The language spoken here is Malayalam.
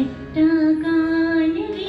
എട്ടാകാലവേ